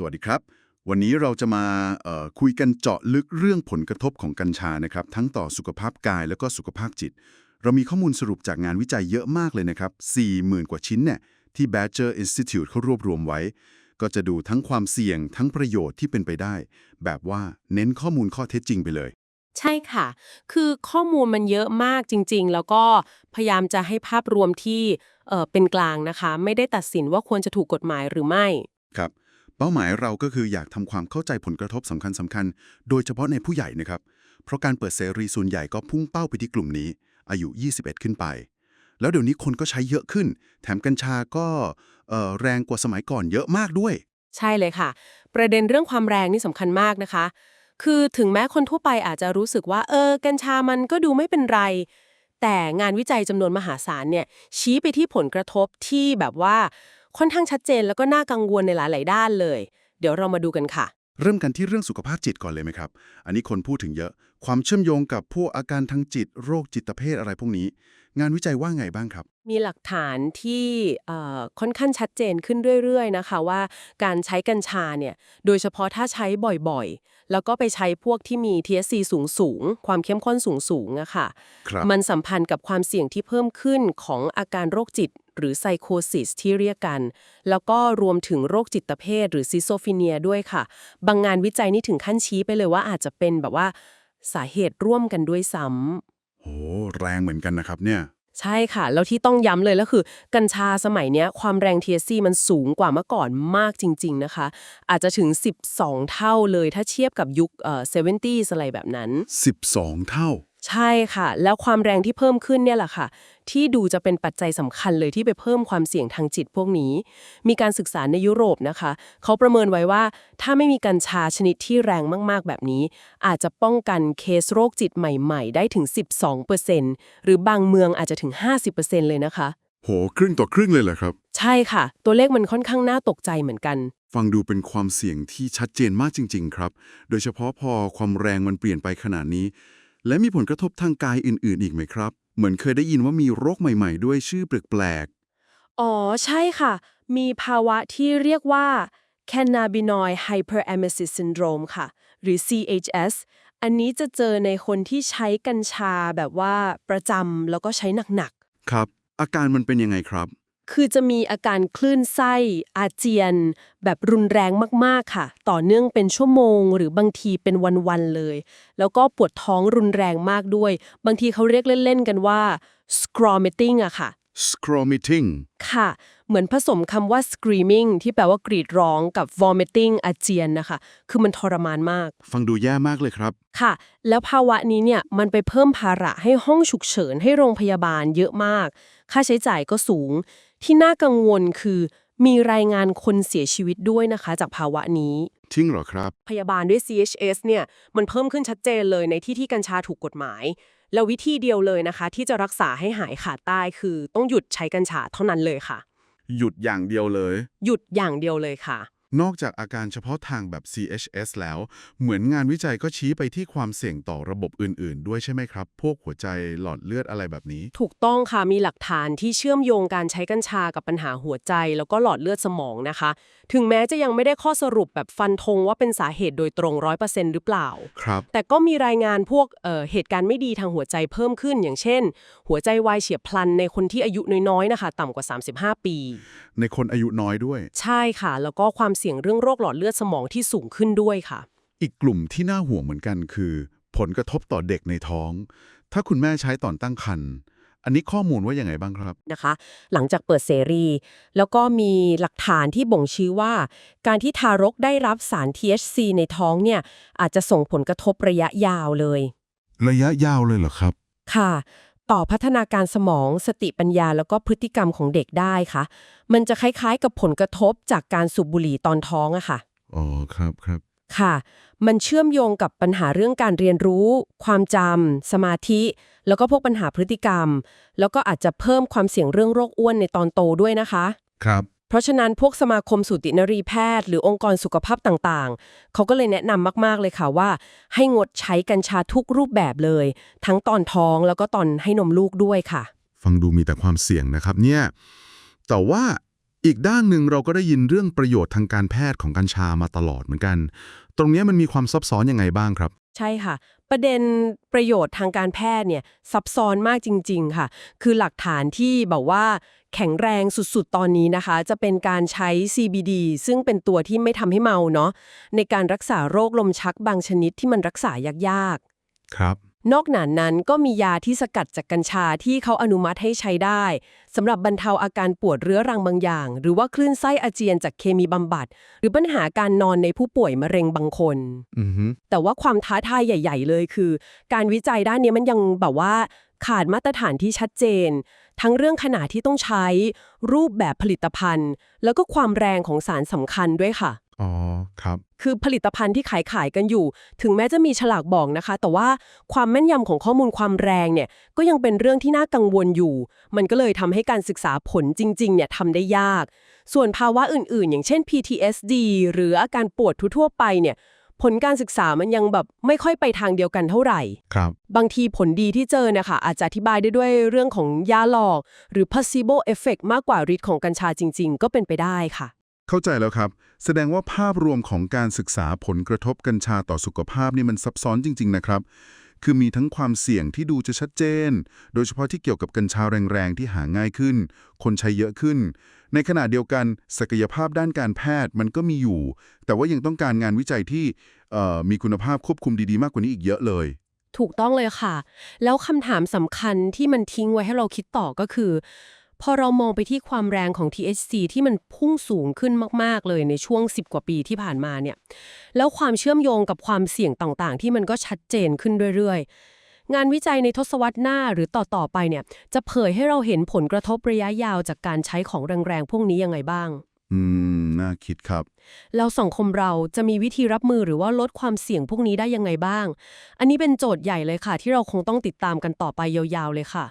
สวัสดีครับ วันนี้เราจะมาเอ่อคุยกันเจาะลึกเรื่องผลกระทบของกัญชานะครับ ทั้งต่อสุขภาพกายแล้วก็สุขภาพจิต เรามีข้อมูลสรุปจากงานวิจัยเยอะมากเลยนะครับ 40,000 กว่าชิ้นเนี่ยที่ Badger Institute เขารวบรวมไว้ ก็จะดูทั้งความเสี่ยงทั้งประโยชน์ที่เป็นไปได้ แบบว่าเน้นข้อมูลข้อเท็จจริงไปเลย ใช่ค่ะ คือข้อมูลมันเยอะมากจริง ๆ แล้วก็พยายามจะให้ภาพรวมที่เอ่อเป็นกลางนะคะ ไม่ได้ตัดสินว่าควรจะถูกกฎหมายหรือไม่ครับ เป้าหมายเราก็คืออยากทำความเข้าใจผลกระทบสำคัญสำคัญๆโดยเฉพาะในผู้ใหญ่นะครับ เพราะการเปิดเสรีส่วนใหญ่ก็พุ่งเป้าไปที่กลุ่มนี้ อายุ 21 ขึ้นไป แล้วเดี๋ยวนี้คนก็ใช้เยอะขึ้น แถมกัญชาก็แรงกว่าสมัยก่อนเยอะมากด้วย ใช่เลยค่ะ ประเด็นเรื่องความแรงนี่สำคัญมากนะคะ คือถึงแม้คนทั่วไปอาจจะรู้สึกว่า เออ กัญชามันก็ดูไม่เป็นไร แต่งานวิจัยจำนวนมหาศาลเนี่ยชี้ไปที่ผลกระทบที่แบบว่า ค่อนข้างชัดเจนแล้วก็น่ากังวลในหลาย ๆ ด้านเลย เดี๋ยวเรามาดูกันค่ะ เริ่มกันที่เรื่องสุขภาพจิตก่อนเลยไหมครับ อันนี้คนพูดถึงเยอะ ความเชื่อมโยงกับพวกอาการทางจิต โรคจิตเภทอะไรพวกนี้ งานวิจัยว่าไงบ้างครับ มีหลักฐานที่เอ่อค่อนข้างชัดเจนขึ้นเรื่อย ๆ นะคะว่าการใช้กัญชาเนี่ย โดยเฉพาะถ้าใช้บ่อย ๆ แล้วก็ไปใช้พวกที่มี THC สูงสูงๆความเข้มข้นสูงสูงๆอะค่ะ ครับ มันสัมพันธ์กับความเสี่ยงที่เพิ่มขึ้นของอาการโรคจิต หรือไซโคซิสที่เรียกกัน แล้วก็รวมถึงโรคจิตเภทหรือซิโซฟิเนียด้วยค่ะ บางงานวิจัยนี่ถึงขั้นชี้ไปเลยว่าอาจจะเป็นแบบว่าสาเหตุร่วมกันด้วยซ้ำโหแรงเหมือนกันนะครับเนี่ยใช่ค่ะ แล้วที่ต้องย้ำเลยแล้วคือ กัญชาสมัยเนี้ยความแรง THC มันสูงกว่าเมื่อก่อนมากจริง ๆนะคะ อาจจะถึง 12 เท่าเลยถ้าเทียบกับยุคเอ่อ 70s อะไรแบบนั้น 12 เท่า ใช่ค่ะ แล้วความแรงที่เพิ่มขึ้นเนี่ยแหละค่ะ ที่ดูจะเป็นปัจจัยสำคัญเลยที่ไปเพิ่มความเสี่ยงทางจิตพวกนี้ มีการศึกษาในยุโรปนะคะ เขาประเมินไว้ว่าถ้าไม่มีกัญชาชนิดที่แรงมากๆแบบนี้ อาจจะป้องกันเคสโรคจิตใหม่ๆ ได้ถึง 12%หรือบางเมืองอาจจะถึง 50%เลยนะคะ โห ครึ่งต่อครึ่งเลยเหรอครับ ใช่ค่ะ ตัวเลขมันค่อนข้างน่าตกใจเหมือนกันฟังดูเป็นความเสี่ยงที่ชัดเจนมากจริง ๆ ครับ โดยเฉพาะพอความแรงมันเปลี่ยนไปขนาดนี้ และมีผลกระทบทางกายอื่น ๆ อีกไหมครับ เหมือนเคยได้ยินว่ามีโรคใหม่ ๆ ด้วยชื่อแปลกอ๋อ ใช่ค่ะ มีภาวะที่เรียกว่า cannabinoid hyperemesis syndrome ค่ะ หรือ CHS อันนี้จะเจอในคนที่ใช้กัญชาแบบว่าประจำแล้วก็ใช้หนักๆ ครับ อาการมันเป็นยังไงครับๆ คือจะมีอาการคลื่นไส้ อาเจียน แบบรุนแรงมากๆค่ะ ต่อเนื่องเป็นชั่วโมง หรือบางทีเป็นวันๆเลย แล้วก็ปวดท้องรุนแรงมากด้วย บางทีเขาเรียกเล่น ๆ กันว่า scromitting อะค่ะ scromitting ค่ะ เหมือนผสมคำว่า screaming ที่แปลว่ากรีดร้องกับ vomiting อาเจียนนะคะ คือมันทรมานมาก ฟังดูแย่มากเลยครับ ค่ะ แล้วภาวะนี้เนี่ย มันไปเพิ่มภาระให้ห้องฉุกเฉินให้โรงพยาบาลเยอะมาก ค่าใช้จ่ายก็สูง ที่น่ากังวลคือมีรายงานคนเสียชีวิตด้วยนะคะ จากภาวะนี้ ทิ้งเหรอครับ พยาบาลด้วย CHS เนี่ยมันเพิ่มขึ้นชัดเจนเลยในที่ที่กัญชาถูกกฎหมาย แล้ววิธีเดียวเลยนะคะ ที่จะรักษาให้หายขาดใต้คือ ต้องหยุดใช้กัญชาเท่านั้นเลยค่ะ หยุดอย่างเดียวเลย หยุดอย่างเดียวเลยค่ะ นอกจากอาการเฉพาะทางแบบ CHS แล้ว เหมือนงานวิจัยก็ชี้ไปที่ความเสี่ยงต่อระบบอื่น ๆ ด้วยใช่ไหมครับ พวกหัวใจหลอดเลือดอะไรแบบนี้ ถูกต้องค่ะ มีหลักฐานที่เชื่อมโยงการใช้กัญชากับปัญหาหัวใจ แล้วก็หลอดเลือดสมองนะคะ ถึงแม้จะยังไม่ได้ข้อสรุปแบบฟันธงว่าเป็นสาเหตุโดยตรง100%หรือเปล่า ครับ แต่ก็มีรายงานพวกเอ่อเหตุการณ์ไม่ดีทางหัวใจเพิ่มขึ้น อย่างเช่น หัวใจวายเฉียบพลันในคนที่อายุน้อยๆนะคะ ต่ำกว่า 35 ปี ในคนอายุน้อยด้วย ใช่ค่ะ แล้วก็ความเสี่ยงเรื่องโรคหลอดเลือดสมองที่สูงขึ้นด้วยค่ะ อีกกลุ่มที่น่าห่วงเหมือนกันคือ ผลกระทบต่อเด็กในท้อง ถ้าคุณแม่ใช้ตอนตั้งครรภ์อันนี้ข้อมูลว่ายังไงบ้างครับนะคะ หลังจากเปิดเสรี แล้วก็มีหลักฐานที่บ่งชี้ว่า การที่ทารกได้รับสาร THC ในท้องเนี่ยอาจจะส่งผลกระทบระยะยาวเลย ระยะยาวเลยเหรอครับ ค่ะ ต่อพัฒนาการสมอง สติปัญญาแล้วก็พฤติกรรมของเด็กได้ค่ะ มันจะคล้ายๆ กับผลกระทบจากการสูบบุหรี่ตอนท้องอะค่ะ อ๋อครับครับค่ะ มันเชื่อมโยงกับปัญหาเรื่องการเรียนรู้ ความจำสมาธิ แล้วก็พวกปัญหาพฤติกรรม แล้วก็อาจจะเพิ่มความเสี่ยงเรื่องโรคอ้วนในตอนโตด้วยนะคะ ครับ เพราะฉะนั้นพวกสมาคมสูตินรีแพทย์ หรือองค์กรสุขภาพต่างๆ เขาก็เลยแนะนำมากๆเลยค่ะว่า ให้งดใช้กัญชาทุกรูปแบบเลย ทั้งตอนท้องแล้วก็ตอนให้นมลูกด้วยค่ะ ฟังดูมีแต่ความเสี่ยงนะครับเนี่ยแต่ว่าอีกด้านหนึ่งเราก็ได้ยินเรื่องประโยชน์ทางการแพทย์ของกัญชามาตลอดเหมือนกัน ตรงเนี้ยมันมีความซับซ้อนยังไงบ้างครับ ใช่ค่ะ ประเด็นประโยชน์ทางการแพทย์เนี่ยซับซ้อนมากจริง ๆ ค่ะ คือหลักฐานที่บอกว่าแข็งแรงสุดๆ ตอนนี้นะคะ จะเป็นการใช้ CBD ซึ่งเป็นตัวที่ไม่ทำให้เมาเนาะในการรักษาโรคลมชักบางชนิดที่มันรักษายากครับ นอกหนานนั้นก็มียาที่สกัดจากกัญชาที่เขาอนุมัติให้ใช้ได้สำหรับบรรเทาอาการปวดเรื้อรังบางอย่าง หรือว่าคลื่นไส้อาเจียนจากเคมีบำบัด หรือปัญหาการนอนในผู้ป่วยมะเร็งบางคนอือฮึแต่ว่าความท้าทายใหญ่ ๆ เลยคือ การวิจัยด้านนี้มันยังแบบว่าขาดมาตรฐานที่ชัดเจน ทั้งเรื่องขนาดที่ต้องใช้ รูปแบบผลิตภัณฑ์ แล้วก็ความแรงของสารสำคัญด้วยค่ะ อ๋อครับ คือผลิตภัณฑ์ที่ขายขายกันอยู่ ถึงแม้จะมีฉลากบอกนะคะ แต่ว่าความแม่นยำของข้อมูลความแรงเนี่ย ก็ยังเป็นเรื่องที่น่ากังวลอยู่ มันก็เลยทำให้การศึกษาผลจริง ๆ เนี่ยทำได้ยาก ส่วนภาวะอื่นๆ อย่างเช่น PTSD หรืออาการปวดทั่วๆไปเนี่ย ผลการศึกษามันยังแบบไม่ค่อยไปทางเดียวกันเท่าไหร่ ครับ บางทีผลดีที่เจอนะคะอาจจะอธิบายได้ด้วยเรื่องของยาหลอก หรือ placebo effect มากกว่าฤทธิ์ของกัญชาจริง ๆ ก็เป็นไปได้ค่ะ เข้าใจแล้วครับ แสดงว่าภาพรวมของการศึกษาผลกระทบกัญชาต่อสุขภาพนี่มันซับซ้อนจริง ๆ นะครับ คือมีทั้งความเสี่ยงที่ดูจะชัดเจน โดยเฉพาะที่เกี่ยวกับกัญชาแรงๆที่หาง่ายขึ้น คนใช้เยอะขึ้น ในขณะเดียวกันศักยภาพด้านการแพทย์มันก็มีอยู่ แต่ว่ายังต้องการงานวิจัยที่เอ่อมีคุณภาพควบคุมดีๆ มากกว่านี้อีกเยอะเลยถูกต้องเลยค่ะ แล้วคำถามสำคัญที่มันทิ้งไว้ให้เราคิดต่อก็คือ พอเรามองไปที่ความแรงของ THC ที่มันพุ่งสูงขึ้นมาก ๆ เลยในช่วง 10 กว่าปีที่ผ่านมาเนี่ย แล้วความเชื่อมโยงกับความเสี่ยงต่างๆ ที่มันก็ชัดเจนขึ้นเรื่อยๆ งานวิจัยในทศวรรษหน้าหรือต่อ ๆ ไปเนี่ย จะเผยให้เราเห็นผลกระทบระยะยาวจากการใช้ของแรงๆ พวกนี้ยังไงบ้าง อืม น่าคิดครับ แล้วสังคมเราจะมีวิธีรับมือหรือว่าลดความเสี่ยงพวกนี้ได้ยังไงบ้าง อันนี้เป็นโจทย์ใหญ่เลยค่ะ ที่เราคงต้องติดตามกันต่อไปยาวๆเลยค่ะ